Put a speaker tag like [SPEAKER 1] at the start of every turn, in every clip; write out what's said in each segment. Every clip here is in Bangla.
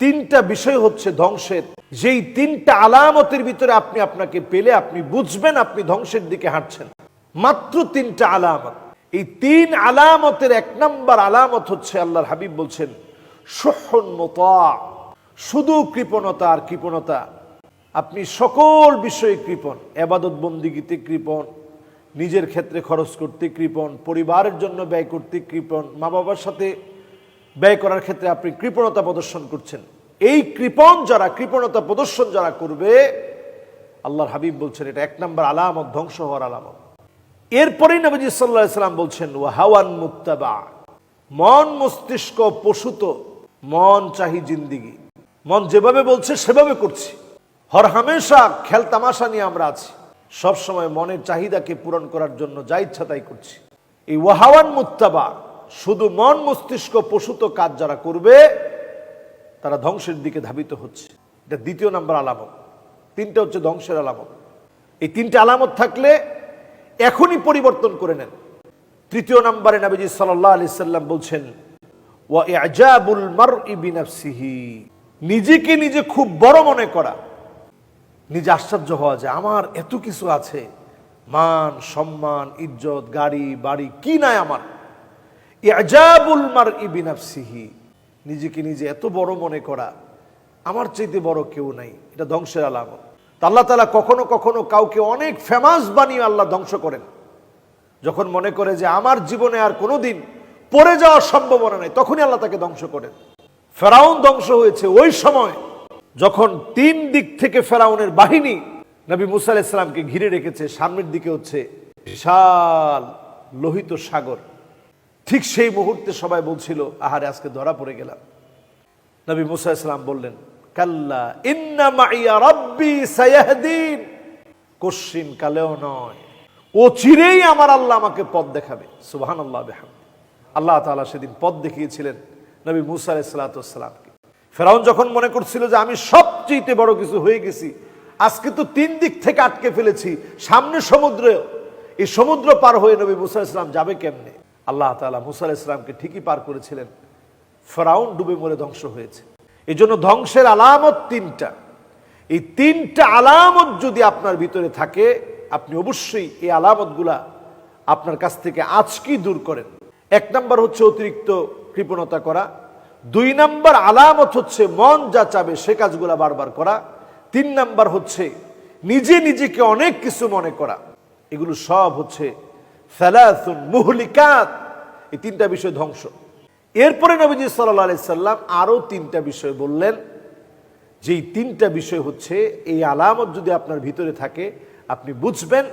[SPEAKER 1] তিনটা বিষয় হচ্ছে ধ্বংসের। যেই তিনটা আলামতের ভিতরে আপনি আপনাকে পেলে আপনি বুঝবেন আপনি ধ্বংসের দিকে হাঁটছেন। মাত্র তিনটা আলামত। এই তিন আলামতের এক নম্বর আলামত হচ্ছে আল্লাহর হাবিব বলছেন, সহন শুধু কৃপণতা আর কৃপণতা। আপনি সকল বিষয়ে কৃপণ। এবাদত বন্দিগিতে কৃপণ। নিজের ক্ষেত্রে খরচ করতে কৃপণ। পরিবারের জন্য ব্যয় করতে কৃপণ। মা বাবার সাথে ব্যয় করার ক্ষেত্রে আপনি কৃপণতা প্রদর্শন করছেন। এই কৃপণ যারা, কৃপণতা প্রদর্শন যারা করবে, আল্লাহর হাবিব বলছেন এটা এক নম্বর আলামত, ধ্বংস হওয়ার আলামত। এরপরেই নবী সাল্লাহ সাল্লাম বলছেন হাওয়ান মুক্তাবা। মন মস্তিষ্ক পশুত মন চাহি জিন্দিগি। মন যেভাবে বলছে সেভাবে করছি। হর হামেশা খেল তামাশা নিয়ে আমরা আছি। সবসময় মনের চাহিদাকে পূরণ করার জন্য যা ইচ্ছা তাই করছি। এই ওয়াহাওয়ান মুত্তাবা শুধু মন মস্তিষ্ক পশুত কাজ যারা করবে, তারা ধ্বংসের দিকে ধাবিত হচ্ছে। এটা দ্বিতীয় নাম্বার আলামত। তিনটা হচ্ছে ধ্বংসের আলামত। এই তিনটা আলামত থাকলে এখনই পরিবর্তন করে নেন। তৃতীয় নাম্বারে নবীজি সাল্লাহ আলি সাল্লাম বলছেন, ওয়া ইজাবুল মারই বিনাফসিহি। নিজেকে নিজে খুব বড় মনে করা। নিজে আশ্চর্য হওয়া যায়, আমার এত কিছু আছে। মান, সম্মান, ইজ্জত, গাড়ি, বাড়ি, কি নাই আমার? ইয়াজাবুল মার ইবিনাফসিহি নিজেকে নিজে এত বড় মনে করা, আমার চাইতে বড় কেউ নাই, এটা ধ্বংসের আলামত। আল্লাহ তালা কখনো কখনো কাউকে অনেক ফেমাস বানিয়ে আল্লাহ ধ্বংস করেন। যখন মনে করে যে আমার জীবনে আর কোনোদিন পড়ে যাওয়ার সম্ভাবনা নেই, তখনই আল্লাহ তাকে ধ্বংস করেন। ফেরাউন ধ্বংস হয়েছে ওই সময় যখন তিন দিক থেকে ফেরাউনের বাহিনী নবী মুসা ইসলামকে ঘিরে রেখেছে, সামনের দিকে হচ্ছে বিশাল লোহিত সাগর। ঠিক সেই মুহূর্তে সবাই বলছিল, আহারে, আজকে ধরা পড়ে গেলাম। নবী মুসা ইসলাম বললেন, কাল্লা ইন্না মাইয়া রব্বি সায়াহদিন। কোশ্চিন কালেও নয়, ও চিরেই আমার আল্লাহ আমাকে পথ দেখাবে। সুবাহান আল্লাহ বেহাম আল্লাহ তাআলা সেদিন পথ দেখিয়েছিলেন নবী মুসা আলাইসালাতামকে ফেরাউন যখন মনে করছিল যে আমি সবচেয়ে বড় কিছু হয়ে গেছি, আজকে তো তিন দিক থেকে আটকে ফেলেছি, সামনে সমুদ্রে, এই সমুদ্র পার হয়ে নবী মুসা ইসলাম যাবে কেমনে? আল্লাহ তালা মুসা ইসলামকে ঠিকই পার করেছিলেন। ফেরাউন ডুবে মরে ধ্বংস হয়েছে। এই জন্য ধ্বংসের আলামত তিনটা। এই তিনটা আলামত যদি আপনার ভিতরে থাকে, আপনি অবশ্যই এই আলামতগুলা আপনার কাছ থেকে আজকেই দূর করেন। এক নাম্বার হচ্ছে অতিরিক্ত কৃপণতা করা। দুই নাম্বার আলামত হচ্ছে মন যা চাবে সে কাজগুলা বারবার করা। তিন নাম্বার হচ্ছে নিজে নিজেকে অনেক কিছু মনে করা। এগুলো সব হচ্ছে মুহলিকাত। এই তিনটা বিষয় ধ্বংস। এরপরে নবীজি সাল্লাহ আলি সাল্লাম আরও তিনটা বিষয় বললেন। যে তিনটা বিষয় হচ্ছে, এই আলামত যদি আপনার ভিতরে থাকে, আপনি বুঝবেন,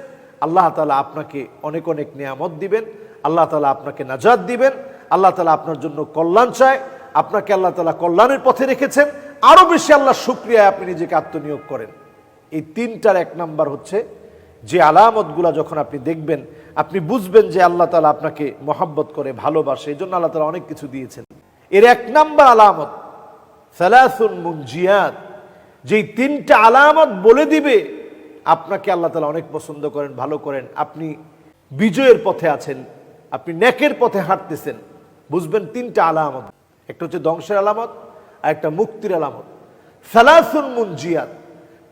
[SPEAKER 1] আল্লাহ তালা আপনাকে অনেক অনেক নিয়ামত দিবেন, আল্লাহ তালা আপনাকে নাজাদ দিবেন, আল্লাহ তালা আপনার জন্য কল্যাণ চায়, আপনাকে আল্লাহ তালা কল্যাণের পথে রেখেছেন, আরও বেশি আল্লাহ শুক্রিয়ায় আপনি নিজেকে আত্মনিয়োগ করেন। এই তিনটার এক নাম্বার হচ্ছে, যে আলামতগুলা যখন আপনি দেখবেন বুঝবেন যে আল্লাহ তালা আপনাকে মহাব্বত করে ভালোবাসে এই জন্য আল্লাহ তালা অনেক কিছু দিয়েছেন। এর এক নাম্বার আলামত, সালাসুন মুনজিয়াত, যেই তিনটা আলামত বলে দিবে, আপনাকে আল্লাহ তালা অনেক পছন্দ করেন, ভালো করেন। আপনি বিজয়ের পথে আছেন, আপনি নেকের পথে হাঁটতেছেন, বুঝবেন তিনটা আলামত। একটা হচ্ছে ধ্বংসের আলামত, আর একটা মুক্তির আলামত। সালাসুন মুনজিয়াত,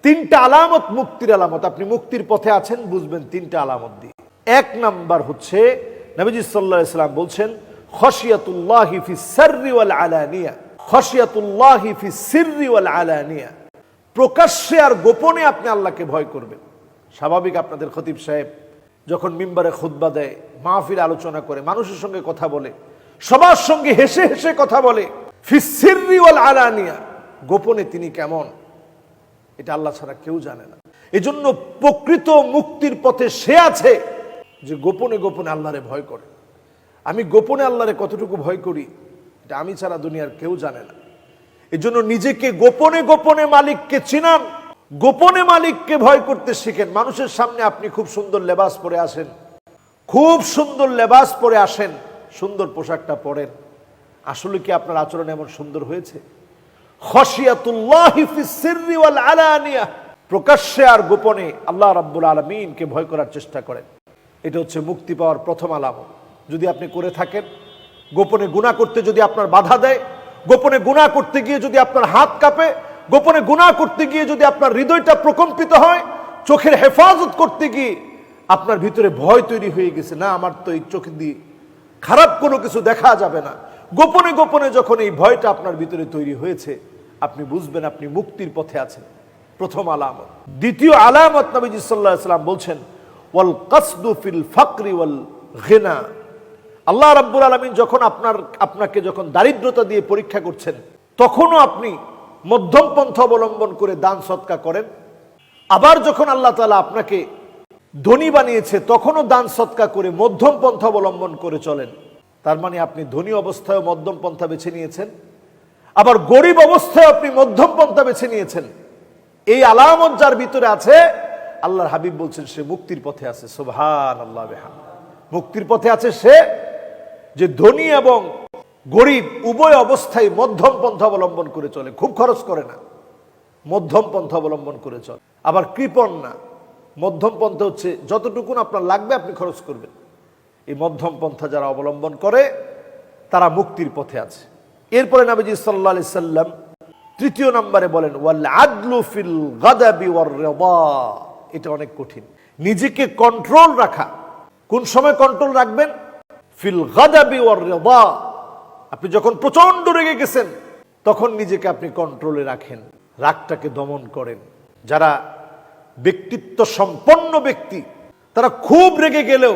[SPEAKER 1] তিনটা আলামত মুক্তির আলামত। আপনি মুক্তির পথে আছেন, বুঝবেন তিনটা আলামত দিয়ে। এক নাম্বার হচ্ছে নবীজি সাল্লাহ ইসলাম বলছেন খসিয়াতুল্লাহি ফি ফি আলানিয়া। প্রকাশ্যে আর গোপনে আপনি আল্লাহকে ভয় করবেন। স্বাভাবিক আপনাদের খতিব সাহেব যখন মিম্বারে খুতবা দেয়, মাহফিল আলোচনা করে, মানুষের সঙ্গে কথা বলে, সবার সঙ্গে হেসে হেসে কথা বলে ফি সিররি ওয়াল আলানিয়া। গোপনে তিনি কেমন? এটা আল্লাহ ছাড়া কেউ জানে না। এজন্য প্রকৃত মুক্তির পথে সে আছে। যে গোপনে গোপনে আল্লাহরে ভয় করে। আমি গোপনে আল্লাহরে কতটুকু ভয় করি, এটা আমি ছাড়া দুনিয়ার কেউ জানে না। এজন্য নিজেকে গোপনে গোপনে মালিককে চিনান, গোপনে মালিককে ভয় করতে শিখেন। মানুষের সামনে আপনি খুব সুন্দর লেবাস পরে আসেন, খুব সুন্দর লেবাস পরে আসেন, সুন্দর পোশাকটা পরেন। আসলে কি আপনার আচরণ এমন সুন্দর হয়েছে? প্রকাশ্যে আর গোপনে আল্লাহ রাব্বুল আলামিনকে ভয় করার চেষ্টা করেন। এটা হচ্ছে মুক্তি পাওয়ার প্রথম আলামত। যদি আপনি করে থাকেন, গোপনে গুণা করতে যদি আপনার বাধা দেয়, গোপনে গুনাহ করতে গিয়ে যদি আপনার হাত কাঁপে, গোপনে গুনাহ করতে গিয়ে যদি আপনার হৃদয়টা প্রকম্পিত হয়, চোখের হেফাজত করতে গিয়ে আপনার ভিতরে ভয় তৈরি হয়ে গেছে, না, আমার তো এই চোখ দিয়ে খারাপ কোনো কিছু দেখা যাবে না। গোপনে গোপনে যখন এই ভয়টা আপনার ভিতরে তৈরি হয়েছে, আপনি বুঝবেন আপনি মুক্তির পথে আছেন। প্রথম আলামত। দ্বিতীয় আলামত নবীজি সাল্লাহ সাল্লাম বলছেন ওয়াল কাসদু ফিল ফাকরি ওয়াল ঘেনা আল্লাহ রাব্বুল আলমিন যখন আপনার, আপনাকে যখন দারিদ্রতা দিয়ে পরীক্ষা করছেন, তখনও আপনি মধ্যম পন্থা অবলম্বন করে দান সৎকা করেন। আবার যখন আল্লাহ তালা আপনাকে ধনী বানিয়েছে, তখনও দান সৎকা করে মধ্যম পন্থা অবলম্বন করে চলেন। তার মানে আপনি ধনী অবস্থায় মধ্যম পন্থা বেছে নিয়েছেন। আবার গরিব অবস্থায় আপনি মধ্যম পন্থা বেছে নিয়েছেন। এই আলামত যার ভিতরে আছে আল্লাহর হাবিব বলছেন, সে মুক্তির পথে আছে। সোভান আল্লাহ মুক্তির পথে আছে সে যে ধনী এবং গরিব উভয় অবস্থায় মধ্যম পন্থা অবলম্বন করে চলে। খুব খরচ করে না। মধ্যম পন্থা অবলম্বন করে চলে। আবার কৃপণ না। মধ্যম পন্থা হচ্ছে যতটুকুন আপনার লাগবে আপনি খরচ করবেন। এই মধ্যম পন্থা যারা অবলম্বন করে, তারা মুক্তির পথে আছে। এরপরে নাবিজি সাল্লাহ আলি সাল্লাম তৃতীয় নম্বরে বলেন, ওয়াল আদলু ফিল গাদাবি ওয়ার এটা অনেক কঠিন। নিজেকে কন্ট্রোল রাখা। কোন সময় কন্ট্রোল রাখবেন? ফিল গাদাবি আপনি যখন প্রচণ্ড রেগে গেছেন, তখন নিজেকে আপনি কন্ট্রোলে রাখেন। রাগটাকে দমন করেন। যারা ব্যক্তিত্ব সম্পন্ন ব্যক্তি, তারা খুব রেগে গেলেও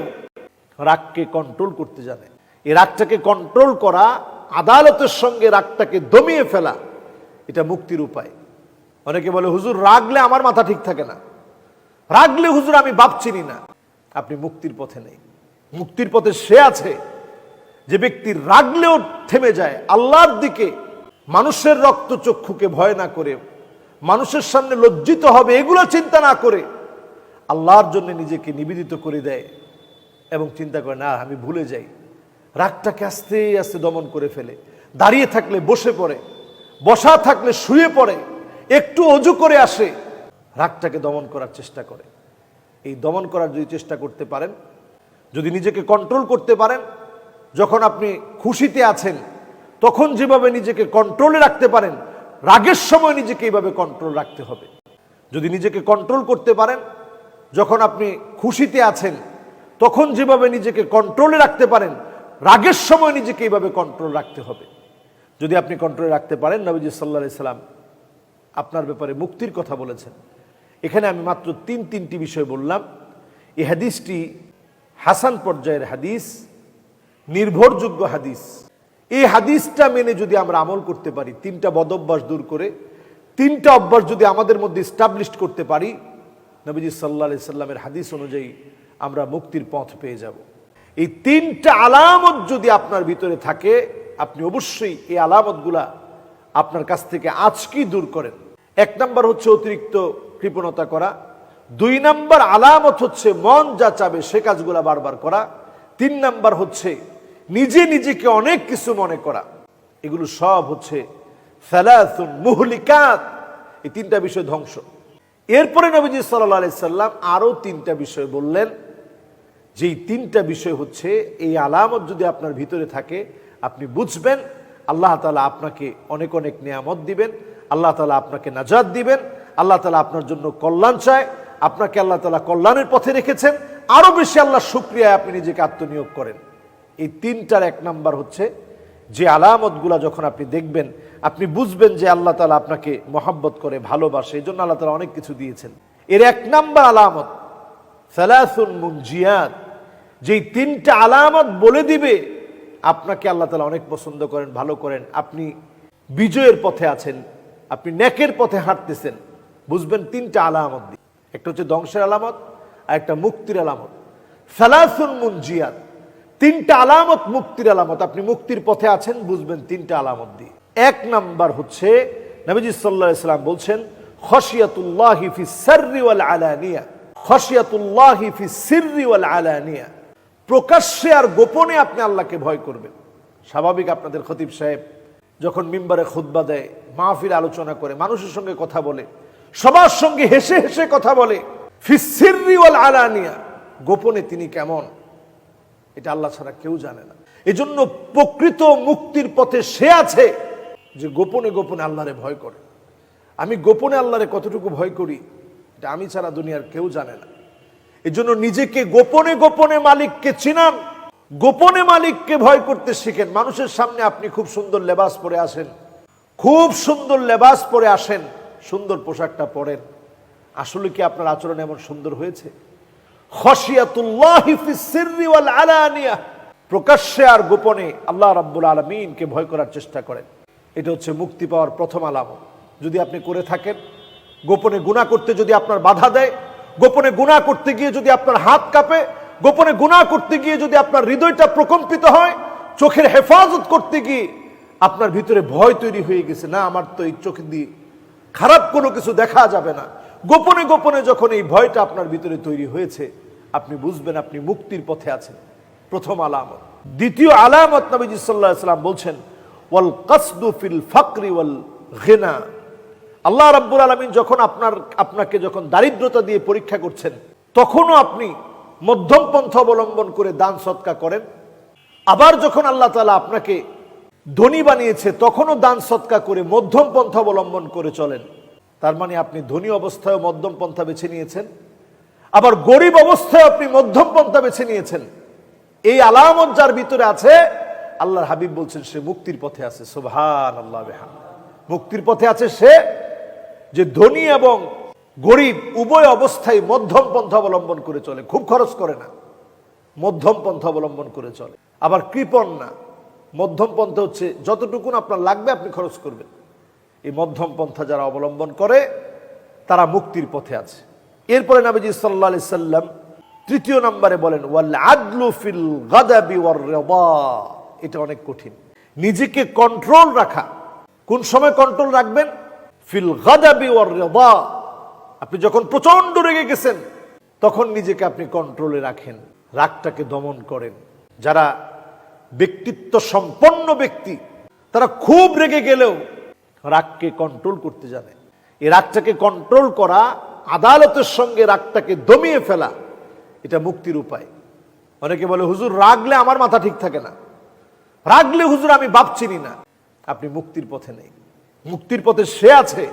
[SPEAKER 1] রাগকে কন্ট্রোল করতে জানে। এই রাগটাকে কন্ট্রোল করা, আদালতের সঙ্গে রাগটাকে দমিয়ে ফেলা, এটা মুক্তির উপায়। অনেকে বলে, হুজুর, রাগলে আমার মাথা ঠিক থাকে না। রাগলে হুজুর, আমি বাপ চিনি না। আপনি মুক্তির পথে নেই। মুক্তির পথে সে আছে যে ব্যক্তি রাগলেও থেমে যায়, আল্লাহর দিকে মানুষের রক্ত চক্ষুকে ভয় না করে, মানুষের সামনে লজ্জিত হবে, এগুলো চিন্তা না করে, আল্লাহর জন্য নিজেকে নিবেদিত করে দেয় এবং চিন্তা করে, না, আমি ভুলে যাই। রাগটাকে আস্তে আস্তে দমন করে ফেলে। দাঁড়িয়ে থাকলে বসে পড়ে, বসা থাকলে শুয়ে পড়ে, একটু অজু করে আসে রাগটাকে দমন করার চেষ্টা করে। এই দমন করার যদি চেষ্টা করতে পারেন, যদি নিজেকে কন্ট্রোল করতে পারেন, যখন আপনি খুশিতে আছেন, তখন যেভাবে নিজেকে কন্ট্রোলে রাখতে পারেন, রাগের সময় নিজেকে এইভাবে কন্ট্রোল রাখতে হবে। যদি নিজেকে কন্ট্রোল করতে পারেন, যখন আপনি খুশিতে আছেন, তখন যেভাবে নিজেকে কন্ট্রোলে রাখতে পারেন, রাগের সময় নিজেকে এইভাবে কন্ট্রোল রাখতে হবে। যদি আপনি কন্ট্রোলে রাখতে পারেন, নবীজি সাল্লা সাল্লাম আপনার ব্যাপারে মুক্তির কথা বলেছেন। এখানে আমি মাত্র তিন তিনটি বিষয় বললাম। এই হাদিসটি হাসান পর্যায়ের হাদিস, নির্ভরযোগ্য হাদিস। এই হাদিসটা মেনে যদি আমরা আমল করতে পারি, তিনটা বদভ্যাস দূর করে, তিনটা অভ্যাস যদি আমাদের মধ্যে স্টাবলিশ করতে পারি, নবীজি সাল্লা সাল্লামের হাদিস অনুযায়ী আমরা মুক্তির পথ পেয়ে যাব। এই তিনটা আলামত যদি আপনার ভিতরে থাকে, আপনি অবশ্যই এই আলামতগুলা আপনার কাছ থেকে আজকেই দূর করেন। এক নাম্বার হচ্ছে অতিরিক্ত কৃপণতা করা। দুই নাম্বার আলামত হচ্ছে মন যা চাবে সে কাজগুলা বারবার করা। তিন নাম্বার হচ্ছে নিজে নিজেকে অনেক কিছু মনে করা। এগুলো সব হচ্ছে ফেলাসুন মুহলিকাত। এই তিনটা বিষয় ধ্বংস। এরপরে নবীজি সাল্লাহ আলি সাল্লাম আরও তিনটা বিষয় বললেন। যেই তিনটা বিষয় হচ্ছে, এই আলামত যদি আপনার ভিতরে থাকে, আপনি বুঝবেন, আল্লাহ তালা আপনাকে অনেক অনেক নিয়ামত দিবেন, আল্লাহ তালা আপনাকে নাজাদ দিবেন আল্লাহ তালা আপনার জন্য কল্যাণ চায়, আপনাকে আল্লাহ তালা কল্যাণের পথে রেখেছেন আরও বেশি আল্লাহ শুক্রিয়ায় আপনি নিজেকে আত্মনিয়োগ করেন। এই তিনটার এক নাম্বার হচ্ছে যে আলামতগুলা যখন আপনি দেখবেন, আপনি বুঝবেন যে আল্লাহ তালা আপনাকে মহাব্বত করে, ভালোবাসে এই জন্য আল্লাহ তালা অনেক কিছু দিয়েছেন। এর এক নাম্বার আলামত, সালাসুন মুনজিয়াত, যেই তিনটা আলামত বলে দিবে, আপনাকে আল্লাহ তালা অনেক পছন্দ করেন, ভালো করেন। আপনি বিজয়ের পথে আছেন, আপনি ন্যাকের পথে হাঁটতেছেন বুঝবেন তিনটা আলামত দিয়ে। একটা হচ্ছে ধ্বংসের আলামত, আর একটা মুক্তির আলামত। সালাসুন মুনজিয়াত, তিনটা আলামত মুক্তির আলামত। আপনি মুক্তির পথে আছেন, বুঝবেন তিনটা আলামত দিয়ে। এক নাম্বার হচ্ছে, নবীজি ইসলাম বলছেন খসিয়াতুল্লাহি ফি সাররি ওয়াল আলানিয়া খসিয়াতুল্লাহি ফি সিররি ওয়াল আলানিয়া। প্রকাশ্যে আর গোপনে আপনি আল্লাহকে ভয় করবেন। স্বাভাবিক আপনাদের খতিব সাহেব যখন মিম্বারে খুতবা দেয়, মাহফিল আলোচনা করে, মানুষের সঙ্গে কথা বলে সবার সঙ্গে হেসে হেসে কথা বলে। ফিসিররি ওয়াল আলানিয়া। গোপনে তিনি কেমন? এটা আল্লাহ ছাড়া কেউ জানে না। এজন্য প্রকৃত মুক্তির পথে সে আছে যে গোপনে গোপনে আল্লাহরে ভয় করে। আমি গোপনে আল্লাহরে কতটুকু ভয় করি, এটা আমি ছাড়া দুনিয়ার কেউ জানে না। এই জন্য নিজেকে গোপনে গোপনে মালিককে চিনান, গোপনে মালিককে ভয় করতে শিখেন। মানুষের সামনে আপনি খুব সুন্দর লেবাস পরে আসেন। খুব সুন্দর লেবাস পরে আসেন। সুন্দর পোশাকটা পরেন। আসলে কি আপনার আচরণ এমন সুন্দর হয়েছে? প্রকাশ্যে আর গোপনে আল্লাহ রাব্বুল আলামিনকে ভয় করার চেষ্টা করেন। এটা হচ্ছে মুক্তি পাওয়ার প্রথম আলামত। যদি আপনি করে থাকেন, গোপনে গুনাহ করতে যদি আপনার বাধা দেয়, গোপনে গুনাহ করতে গিয়ে যদি আপনার হাত কাঁপে, গোপনে গুনাহ করতে গিয়ে যদি আপনার হৃদয়টা প্রকম্পিত হয়, চোখের হেফাজত করতে গিয়ে আপনার ভিতরে ভয় তৈরি হয়ে গেছে, না, আমার তো এই চোখ দিয়ে খারাপ কোনো কিছু দেখা যাবে না। গোপনে গোপনে যখন এই ভয়টা আপনার ভিতরে তৈরি হয়েছে, আপনি বুঝবেন আপনি মুক্তির পথে আছেন। প্রথম আলামত। দ্বিতীয় আলামত নবীজি সাল্লাহ বলছেন, ওয়াল কাসদু ফিল ওয়াল ঘেনা আল্লাহ রাব্বুল আলমিন যখন আপনার, আপনাকে যখন দারিদ্রতা দিয়ে পরীক্ষা করছেন, তখনও আপনি মধ্যম পন্থা অবলম্বন করে দান সৎকা করেন। আবার যখন আল্লাহ তালা আপনাকে ধনী বানিয়েছে, তখনও দান সৎকা করে মধ্যম পন্থা অবলম্বন করে চলেন। তার মানে আপনি ধনী অবস্থায় মধ্যম পন্থা বেছে নিয়েছেন। আবার গরিব অবস্থায় আপনি মধ্যম পন্থা বেছে নিয়েছেন। এই আলামত যার ভিতরে আছে, আল্লাহর হাবিব বলছেন, সে মুক্তির পথে আছে। সুবহান আল্লাহ মুক্তির পথে আছে সে যে ধনী এবং গরিব উভয় অবস্থায় মধ্যম পন্থা অবলম্বন করে চলে। খুব খরচ করে না। মধ্যম পন্থা অবলম্বন করে চলে। আবার কৃপণ না। মধ্যম পন্থা হচ্ছে, যতটুকুন আপনার লাগবে আপনি খরচ করবেন। এই মধ্যম পন্থা যারা অবলম্বন করে, তারা মুক্তির পথে আছে। এরপরে নবীজি সাল্লা সাল্লাম তৃতীয় নম্বরে বলেন, ওয়াল ফিল এটা অনেক কঠিন। নিজেকে কন্ট্রোল রাখা। কোন সময় কন্ট্রোল রাখবেন? ফিল গাদাবি ওয়ার রিদা। আপনি যখন প্রচণ্ড রেগে গেছেন, তখন নিজেকে আপনি কন্ট্রোলে রাখেন। রাগটাকে দমন করেন। যারা ব্যক্তিত্ব সম্পন্ন ব্যক্তি, তারা খুব রেগে গেলেও রাগকে কন্ট্রোল করতে জানে। এই রাগটাকে কন্ট্রোল করা, আদালতের সঙ্গে রাগটাকে দমিয়ে ফেলা, এটা মুক্তির উপায়। অনেকে বলে, হুজুর, রাগলে আমার মাথা ঠিক থাকে না। রাগলে হুজুর, আমি বাপ চিনি না। আপনি মুক্তির পথে নেই। মুক্তির পথে সে আছে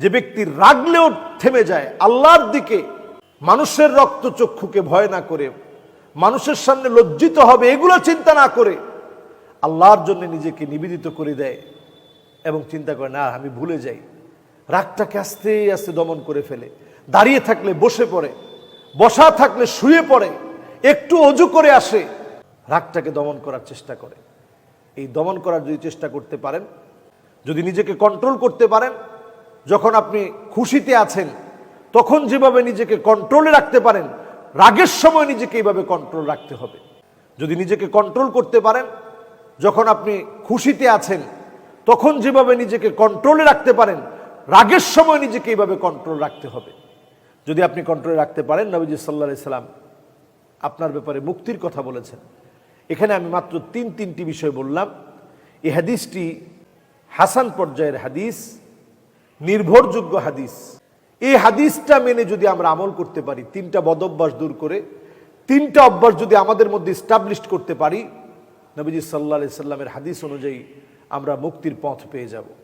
[SPEAKER 1] যে ব্যক্তি রাগলেও থেমে যায়, আল্লাহর দিকে মানুষের রক্ত চক্ষুকে ভয় না করে মানুষের সামনে লজ্জিত হবে, এগুলো চিন্তা না করে। আল্লাহর জন্য নিজেকে নিবেদিত করে দেয় এবং চিন্তা করে, না, আমি ভুলে যাই। রাগটাকে আস্তে আস্তে দমন করে ফেলে। দাঁড়িয়ে থাকলে বসে পড়ে, বসা থাকলে শুয়ে পড়ে, একটু অজু করে আসে। রাগটাকে দমন করার চেষ্টা করে। এই দমন করার যদি চেষ্টা করতে পারেন, যদি নিজেকে কন্ট্রোল করতে পারেন, যখন আপনি খুশিতে আছেন, তখন যেভাবে নিজেকে কন্ট্রোলে রাখতে পারেন রাগের সময় নিজেকে এইভাবে কন্ট্রোল রাখতে হবে। যদি নিজেকে কন্ট্রোল করতে পারেন, যখন আপনি খুশিতে আছেন, তখন যেভাবে নিজেকে কন্ট্রোলে রাখতে পারেন, রাগের সময় নিজেকে এইভাবে কন্ট্রোল রাখতে হবে। যদি আপনি কন্ট্রোলে রাখতে পারেন, নবীজি সাল্লা সাল্লাম আপনার ব্যাপারে মুক্তির কথা বলেছেন। এখানে আমি মাত্র তিন তিনটি বিষয় বললাম। এই হাদিসটি হাসান পর্যায়ের হাদিস, নির্ভরযোগ্য হাদিস। এই হাদিসটা মেনে যদি আমরা আমল করতে পারি, তিনটা বদভ্যাস দূর করে, তিনটা অভ্যাস যদি আমাদের মধ্যে স্টাবলিশ করতে পারি, নবীজি সাল্লা সাল্লামের হাদিস অনুযায়ী আমরা মুক্তির পথ পেয়ে যাব।